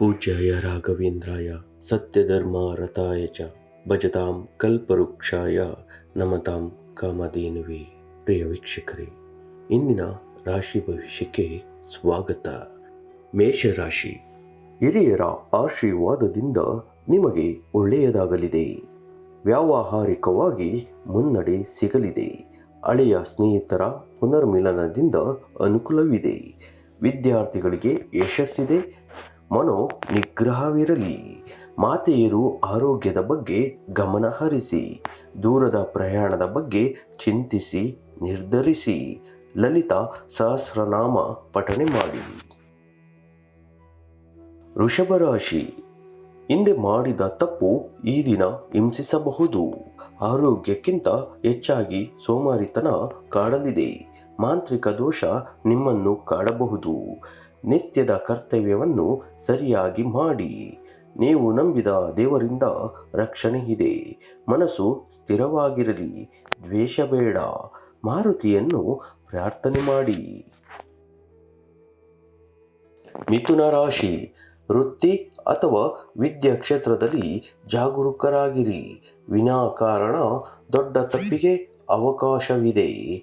ಪೂಜ್ಯಾಯ ರಾಘವೇಂದ್ರಾಯ ಸತ್ಯಧರ್ಮ ರಥಾಯ ಚ ಭಜತಾಂ ಕಲ್ಪವೃಕ್ಷಾಯ ನಮತಾಂ ಕಾಮಧೇನುವೆ. ಪ್ರಿಯ ವೀಕ್ಷಕರೇ, ಇಂದಿನ ರಾಶಿ ಭವಿಷ್ಯಕ್ಕೆ ಸ್ವಾಗತ. ಮೇಷರಾಶಿ, ಹಿರಿಯರ ಆಶೀರ್ವಾದದಿಂದ ನಿಮಗೆ ಒಳ್ಳೆಯದಾಗಲಿದೆ. ವ್ಯಾವಹಾರಿಕವಾಗಿ ಮುನ್ನಡೆ ಸಿಗಲಿದೆ. ಹಳೆಯ ಸ್ನೇಹಿತರ ಪುನರ್ಮಿಲನದಿಂದ ಅನುಕೂಲವಿದೆ. ವಿದ್ಯಾರ್ಥಿಗಳಿಗೆ ಯಶಸ್ಸಿದೆ. ಮನೋ ನಿಗ್ರಹವಿರಲಿ. ಮಾತೆಯರು ಆರೋಗ್ಯದ ಬಗ್ಗೆ ಗಮನ ಹರಿಸಿ, ದೂರದ ಪ್ರಯಾಣದ ಬಗ್ಗೆ ಚಿಂತಿಸಿ, ನಿರ್ಧರಿಸಿ. ಲಲಿತಾ ಸಹಸ್ರನಾಮ ಪಠಣೆ ಮಾಡಿ. ವೃಷಭ ರಾಶಿ. ಹಿಂದೆ ಮಾಡಿದ ತಪ್ಪು ಈ ದಿನ ಹಿಂಸಿಸಬಹುದು. ಆರೋಗ್ಯಕ್ಕಿಂತ ಹೆಚ್ಚಾಗಿ ಸೋಮಾರಿತನ ಕಾಡಲಿದೆ. ಮಾಂತ್ರಿಕ ದೋಷ ನಿಮ್ಮನ್ನು ಕಾಡಬಹುದು. ನಿತ್ಯದ ಕರ್ತವ್ಯವನ್ನು ಸರಿಯಾಗಿ ಮಾಡಿ. ನೀವು ನಂಬಿದ ದೇವರಿಂದ ರಕ್ಷಣೆ ಇದೆ. ಮನಸ್ಸು ಸ್ಥಿರವಾಗಿರಲಿ. ದ್ವೇಷ ಬೇಡ. ಮಾರುತಿಯನ್ನು ಪ್ರಾರ್ಥನೆ ಮಾಡಿ. ಮಿಥುನ ರಾಶಿ, ವೃತ್ತಿ ಅಥವಾ ವಿದ್ಯಾ ಕ್ಷೇತ್ರದಲ್ಲಿ ಜಾಗರೂಕರಾಗಿರಿ ವಿನಾಕಾರಣ ದೊಡ್ಡ ತಪ್ಪಿಗೆ ಅವಕಾಶವಿದೆ.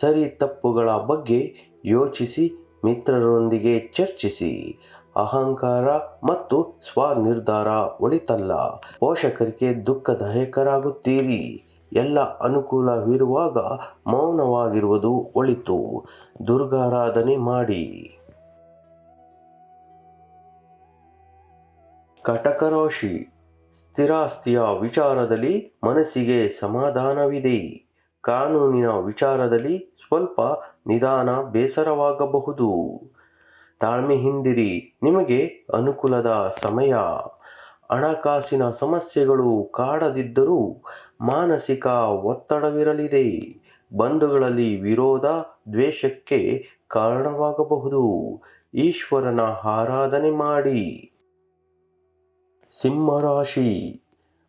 ಸರಿ ತಪ್ಪುಗಳ ಬಗ್ಗೆ ಯೋಚಿಸಿ ಮಿತ್ರರೊಂದಿಗೆ ಚರ್ಚಿಸಿ. ಅಹಂಕಾರ ಮತ್ತು ಸ್ವನಿರ್ಧಾರ ಒಳಿತಲ್ಲ. ಪೋಷಕರಿಗೆ ದುಃಖದಾಯಕರಾಗುತ್ತೀರಿ. ಎಲ್ಲ ಅನುಕೂಲವಿರುವಾಗ ಮೌನವಾಗಿರುವುದು ಒಳಿತು. ದುರ್ಗಾರಾಧನೆ ಮಾಡಿ. ಕಟಕರೋಷಿ ಸ್ಥಿರಾಸ್ತಿಯ ವಿಚಾರದಲ್ಲಿ ಮನಸ್ಸಿಗೆ ಸಮಾಧಾನವಿದೆ. ಕಾನೂನಿನ ವಿಚಾರದಲ್ಲಿ ಸ್ವಲ್ಪ ನಿಧಾನ ಬೇಸರವಾಗಬಹುದು. ತಾಳ್ಮೆ ಹಿಂದಿರಿ, ನಿಮಗೆ ಅನುಕೂಲದ ಸಮಯ. ಹಣಕಾಸಿನ ಸಮಸ್ಯೆಗಳು ಕಾಡದಿದ್ದರೂ ಮಾನಸಿಕ ಒತ್ತಡವಿರಲಿದೆ. ಬಂಧುಗಳಲ್ಲಿ ವಿರೋಧ, ದ್ವೇಷಕ್ಕೆ ಕಾರಣವಾಗಬಹುದು. ಈಶ್ವರನ ಆರಾಧನೆ ಮಾಡಿ. ಸಿಂಹರಾಶಿ,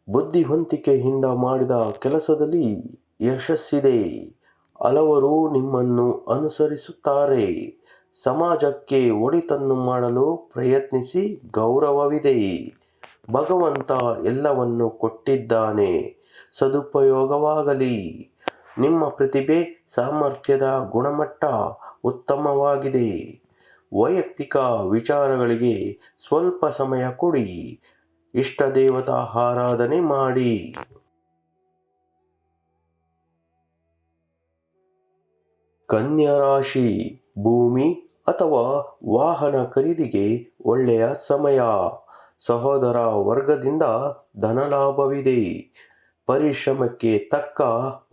ಬುದ್ಧಿವಂತಿಕೆಯಿಂದ ಮಾಡಿದ ಕೆಲಸದಲ್ಲಿ ಯಶಸ್ಸಿದೆ. ಹಲವರು ನಿಮ್ಮನ್ನು ಅನುಸರಿಸುತ್ತಾರೆ. ಸಮಾಜಕ್ಕೆ ಒಳಿತನ್ನು ಮಾಡಲು ಪ್ರಯತ್ನಿಸಿ ಗೌರವವಿದೆ. ಭಗವಂತ ಎಲ್ಲವನ್ನು ಕೊಟ್ಟಿದ್ದಾನೆ. ಸದುಪಯೋಗವಾಗಲಿ. ನಿಮ್ಮ ಪ್ರತಿಭೆ, ಸಾಮರ್ಥ್ಯದ ಗುಣಮಟ್ಟ ಉತ್ತಮವಾಗಿದೆ. ವೈಯಕ್ತಿಕ ವಿಚಾರಗಳಿಗೆ ಸ್ವಲ್ಪ ಸಮಯ ಕೊಡಿ. ಇಷ್ಟ ದೇವತಾ ಆರಾಧನೆ ಮಾಡಿ. ಕನ್ಯಾ ರಾಶಿ ಭೂಮಿ ಅಥವಾ ವಾಹನ ಖರೀದಿಗೆ ಒಳ್ಳೆಯ ಸಮಯ. ಸಹೋದರ ವರ್ಗದಿಂದ ಧನಲಾಭವಿದೆ. ಪರಿಶ್ರಮಕ್ಕೆ ತಕ್ಕ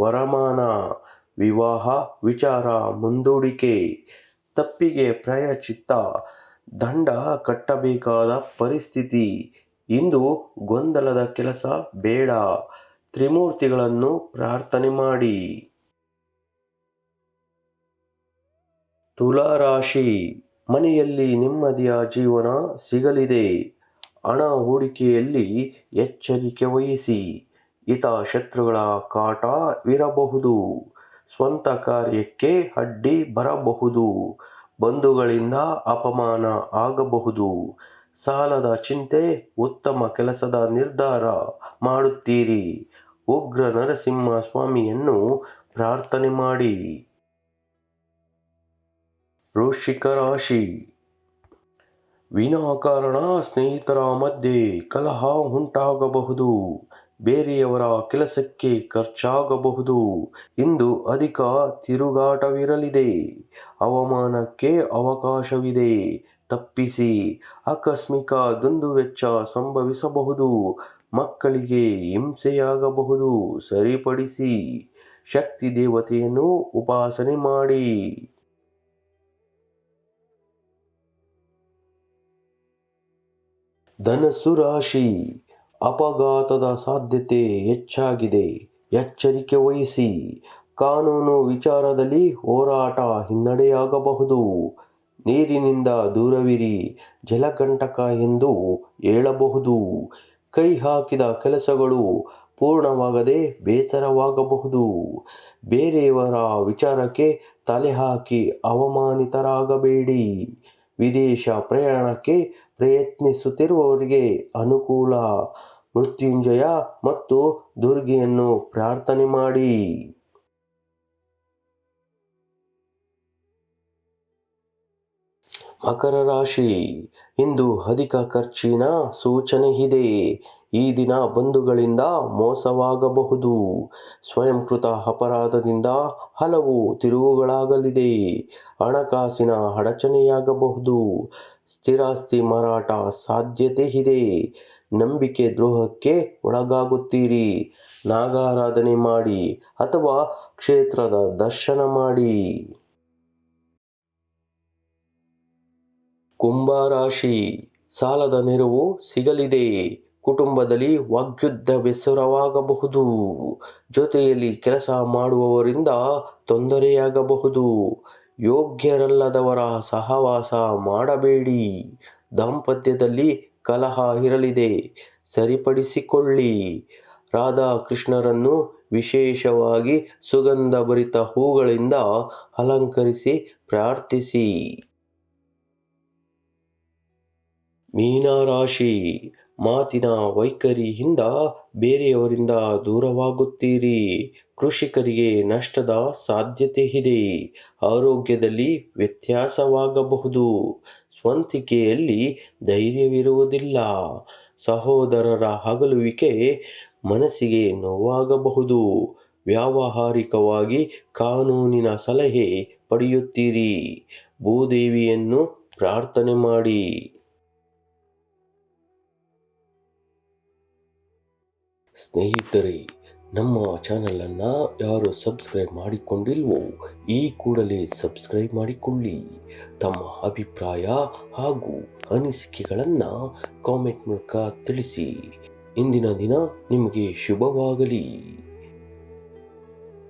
ವರಮಾನ. ವಿವಾಹ, ವಿಚಾರ, ಮುಂದೂಡಿಕೆ. ತಪ್ಪಿಗೆ ಪ್ರಾಯಚಿತ್ತ ದಂಡ ಕಟ್ಟಬೇಕಾದ ಪರಿಸ್ಥಿತಿ. ಇಂದು ಗೊಂದಲದ ಕೆಲಸ ಬೇಡ. ತ್ರಿಮೂರ್ತಿಗಳನ್ನು ಪ್ರಾರ್ಥನೆ ಮಾಡಿ. ತುಲಾರಾಶಿ, ಮನೆಯಲ್ಲಿ ನೆಮ್ಮದಿಯ ಜೀವನ ಸಿಗಲಿದೆ. ಹಣ ಹೂಡಿಕೆಯಲ್ಲಿ ಎಚ್ಚರಿಕೆ ವಹಿಸಿ ಕಾಟ ವೀರಬಹುದು ಸ್ವಂತ ಕಾರ್ಯಕ್ಕೆ ಅಡ್ಡಿ ಬರಬಹುದು. ಬಂಧುಗಳಿಂದ ಅಪಮಾನ ಆಗಬಹುದು. ಸಾಲದ ಚಿಂತೆ, ಉತ್ತಮ ಕೆಲಸದ ನಿರ್ಧಾರ ಮಾಡುತ್ತೀರಿ. ಉಗ್ರ ನರಸಿಂಹ ಸ್ವಾಮಿಯನ್ನು ಪ್ರಾರ್ಥನೆ ಮಾಡಿ. ವೃಶ್ಚಿಕ ರಾಶಿ ವಿನಾಕಾರಣ ಸ್ನೇಹಿತರ ಮಧ್ಯೆ ಕಲಹ ಉಂಟಾಗಬಹುದು. ಬೇರೆಯವರ ಕೆಲಸಕ್ಕೆ ಖರ್ಚಾಗಬಹುದು. ಇಂದು ಅಧಿಕ ತಿರುಗಾಟವಿರಲಿದೆ. ಅವಮಾನಕ್ಕೆ ಅವಕಾಶವಿದೆ. ತಪ್ಪಿಸಿ ಆಕಸ್ಮಿಕ ದುಂದುವೆಚ್ಚ ಸಂಭವಿಸಬಹುದು. ಮಕ್ಕಳಿಗೆ ಹಿಂಸೆಯಾಗಬಹುದು. ಸರಿಪಡಿಸಿ ಶಕ್ತಿ ದೇವತೆಯನ್ನು ಉಪಾಸನೆ ಮಾಡಿ. ಧನಸ್ಸು ರಾಶಿ, ಅಪಘಾತದ ಸಾಧ್ಯತೆ ಹೆಚ್ಚಾಗಿದೆ. ಎಚ್ಚರಿಕೆ ವಹಿಸಿ. ಕಾನೂನು ವಿಚಾರದಲ್ಲಿ ಹೋರಾಟ ಹಿನ್ನಡೆಯಾಗಬಹುದು. ನೀರಿನಿಂದ ದೂರವಿರಿ, ಜಲಕಂಟಕ ಎಂದು ಹೇಳಬಹುದು. ಕೈ ಹಾಕಿದ ಕೆಲಸಗಳು ಪೂರ್ಣವಾಗದೆ ಬೇಸರವಾಗಬಹುದು. ಬೇರೆಯವರ ವಿಚಾರಕ್ಕೆ ತಲೆ ಹಾಕಿ ಅವಮಾನಿತರಾಗಬೇಡಿ. ವಿದೇಶ ಪ್ರಯಾಣಕ್ಕೆ ಪ್ರಯತ್ನಿಸುತ್ತಿರುವವರಿಗೆ ಅನುಕೂಲ, ಮೃತ್ಯುಂಜಯ ಮತ್ತು ದುರ್ಗೆಯನ್ನು ಪ್ರಾರ್ಥನೆ ಮಾಡಿ. ಮಕರ ರಾಶಿ, ಇಂದು ಅಧಿಕ ಖರ್ಚಿನ ಸೂಚನೆ ಇದೆ. ಈ ದಿನ ಬಂಧುಗಳಿಂದ ಮೋಸವಾಗಬಹುದು. ಸ್ವಯಂಕೃತ ಅಪರಾಧದಿಂದ ಹಲವು ತಿರುವುಗಳಾಗಲಿದೆ. ಹಣಕಾಸಿನ ಅಡಚಣೆಯಾಗಬಹುದು. ಸ್ಥಿರಾಸ್ತಿ ಮಾರಾಟ ಸಾಧ್ಯತೆ ಇದೆ ನಂಬಿಕೆ ದ್ರೋಹಕ್ಕೆ ಒಳಗಾಗುತ್ತೀರಿ. ನಾಗಾರಾಧನೆ ಮಾಡಿ ಅಥವಾ ಕ್ಷೇತ್ರದ ದರ್ಶನ ಮಾಡಿ. ಕುಂಭ ರಾಶಿ. ಸಾಲದ ನೆರವು ಸಿಗಲಿದೆ. ಕುಟುಂಬದಲ್ಲಿ ವಾಗ್ಯುದ್ಧ ಬೆಸರವಾಗಬಹುದು. ಜೊತೆಯಲ್ಲಿ ಕೆಲಸ ಮಾಡುವವರಿಂದ ತೊಂದರೆಯಾಗಬಹುದು. ಯೋಗ್ಯರಲ್ಲದವರ ಸಹವಾಸ ಮಾಡಬೇಡಿ. ದಾಂಪತ್ಯದಲ್ಲಿ ಕಲಹ ಇರಲಿದೆ. ಸರಿಪಡಿಸಿಕೊಳ್ಳಿ. ರಾಧಾಕೃಷ್ಣರನ್ನು ವಿಶೇಷವಾಗಿ ಸುಗಂಧಭರಿತ ಹೂಗಳಿಂದ ಅಲಂಕರಿಸಿ ಪ್ರಾರ್ಥಿಸಿ. ಮೀನರಾಶಿ ಮಾತಿನ ವೈಖರಿಯಿಂದ ಬೇರೆಯವರಿಂದ ದೂರವಾಗುತ್ತೀರಿ. ಕೃಷಿಕರಿಗೆ ನಷ್ಟದ ಸಾಧ್ಯತೆ ಇದೆ ಆರೋಗ್ಯದಲ್ಲಿ ವ್ಯತ್ಯಾಸವಾಗಬಹುದು. ಸ್ವಂತಿಕೆಯಲ್ಲಿ ಧೈರ್ಯವಿರುವುದಿಲ್ಲ. ಸಹೋದರರ ಅಗಲುವಿಕೆ ಮನಸ್ಸಿಗೆ ನೋವಾಗಬಹುದು. ವ್ಯಾವಹಾರಿಕವಾಗಿ ಕಾನೂನಿನ ಸಲಹೆ ಪಡೆಯುತ್ತೀರಿ. ಭೂದೇವಿಯನ್ನು ಪ್ರಾರ್ಥನೆ ಮಾಡಿ. ಸ್ನೇಹಿತರೆ, ನಮ್ಮ ಚಾನಲನ್ನು ಯಾರು ಸಬ್ಸ್ಕ್ರೈಬ್ ಮಾಡಿಕೊಂಡಿಲ್ವೋ, ಈ ಕೂಡಲೇ ಸಬ್ಸ್ಕ್ರೈಬ್ ಮಾಡಿಕೊಳ್ಳಿ. ತಮ್ಮ ಅಭಿಪ್ರಾಯ ಹಾಗೂ ಅನಿಸಿಕೆಗಳನ್ನು ಕಾಮೆಂಟ್ ಮೂಲಕ ತಿಳಿಸಿ. ಇಂದಿನ ದಿನ ನಿಮಗೆ ಶುಭವಾಗಲಿ.